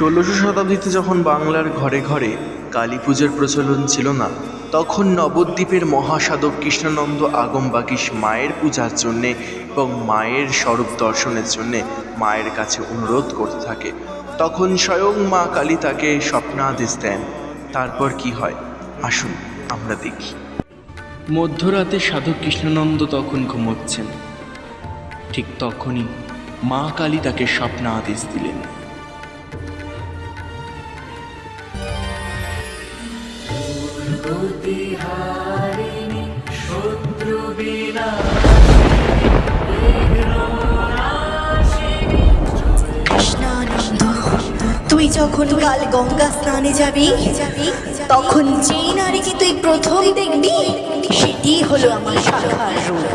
ষোলোশো শতাব্দীতে যখন বাংলার ঘরে ঘরে কালী পুজোর প্রচলন ছিল না, তখন নবদ্বীপের মহাসাধক কৃষ্ণানন্দ আগমবাগিস মায়ের পূজার জন্যে এবং মায়ের স্বরূপ দর্শনের জন্যে মায়ের কাছে অনুরোধ করতে থাকে। তখন স্বয়ং মা কালী তাকে স্বপ্নাদেশ দেন। তারপর কি হয়? আসুন আমরা দেখি। মধ্যরাতে সাধক কৃষ্ণানন্দ তখন ঘুমোচ্ছেন। ঠিক তখনই মা কালী তাকে স্বপ্ন কৃষ্ণানন্দ তুই যখন কাল গঙ্গা স্নানে যাবি তখন যেই নারীকে তুই প্রথম দেখবি সেটি হলো আমার শাখার রূপ।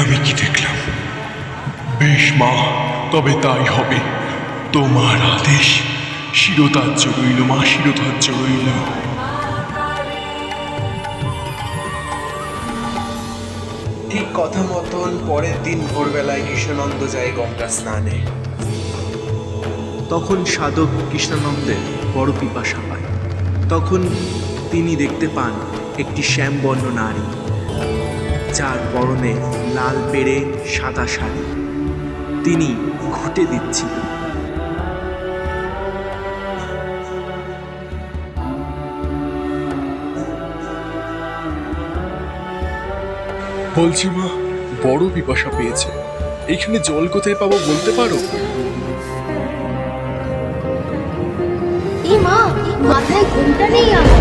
আমি কি দেখলাম? বেশ মা তবে তাই হবে। তোমার আদেশ শিরোধার্য রইল, মা, শিরোধার্য রইল। ঠিক কথা মতন পরের দিন ভোরবেলায় কৃষ্ণানন্দ যায় গঙ্গা স্নানে। তখন সাধক কৃষ্ণানন্দের বড় পিপাসা পায় তখন তিনি দেখতে পান একটি শ্যামবর্ণ নারী, যার পরনে লাল পেড়ে সাদা শাড়ি। তিনি ঘুটে দিচ্ছিলেন। বলছি মা, বড় পিপাসা পেয়েছে। এখানে জল কোথায় পাবো বলতে পারো? মা মাথায় ঘুমটা নেই আমার।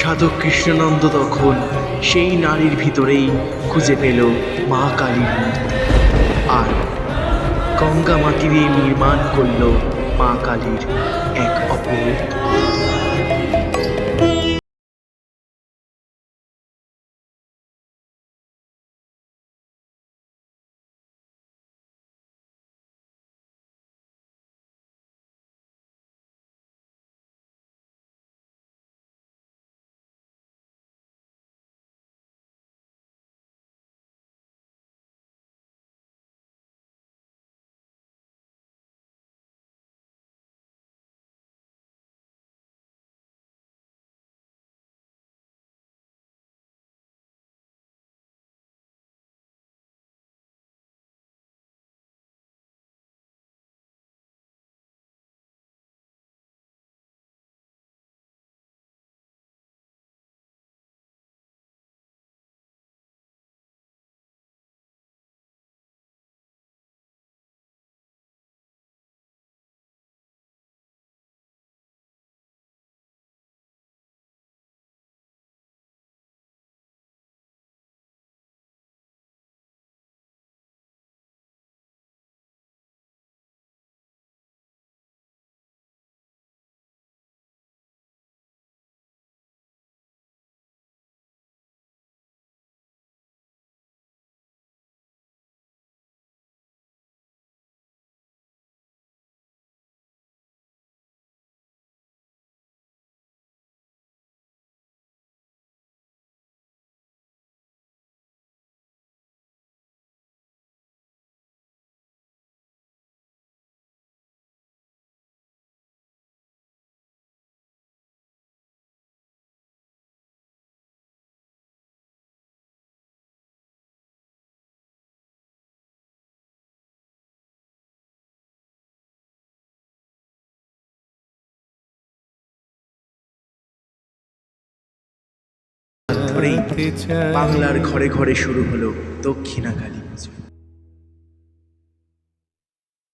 সাধক কৃষ্ণানন্দ তখন সেই নারীর ভিতরেই খুঁজে পেল মা কালীর মূর্তি আর গঙ্গা মাটি দিয়ে নির্মাণ করল মা কালীর এক অপূর্ব ধরেই বাংলার ঘরে ঘরে শুরু হলো দক্ষিণা কালী পুজো।